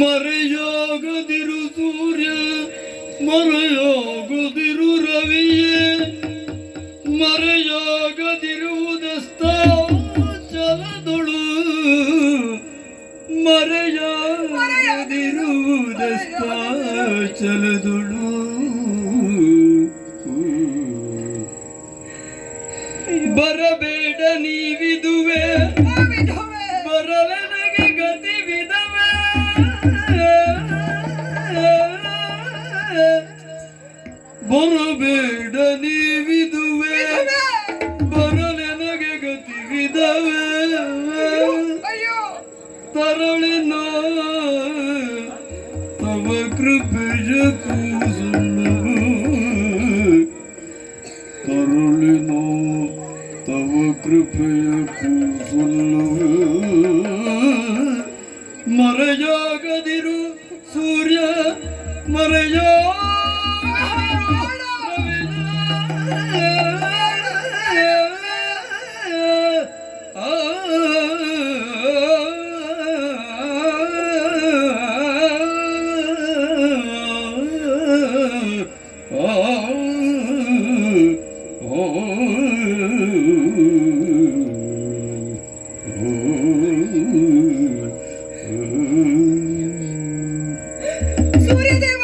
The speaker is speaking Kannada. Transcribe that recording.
ಮರೆಯಾಗದಿರು ಸೂರ್ಯ ಮರೆಯಾಗದಿರು ರವಿಯೇ. ಮರೆಯಾಗದಿರುವುದಸ್ತ ಚಲದೊಳು. ಮರೆಯಾಗದಿರುವುದಸ್ತ ಚಲದೊಳು. ಬರಬೇಡ ನೀವಿದುವೆ. ಬರಬೇಡ ನೀವಿದುವೆ. ಬರಲೆನಗೆ ಗತಿ ಗತಿವಿದವೆ. ತರಳಿನ ತವ ಕೃಪೆಯ ಕೂಸಲು ತರಳಿನ ತವ ಕೃಪೆಯ ಕೂಸಲು ಮರೆಯಾಗದಿರು ಸೂರ್ಯ ಮರೆಯ ಸೂರ್ಯದೇವ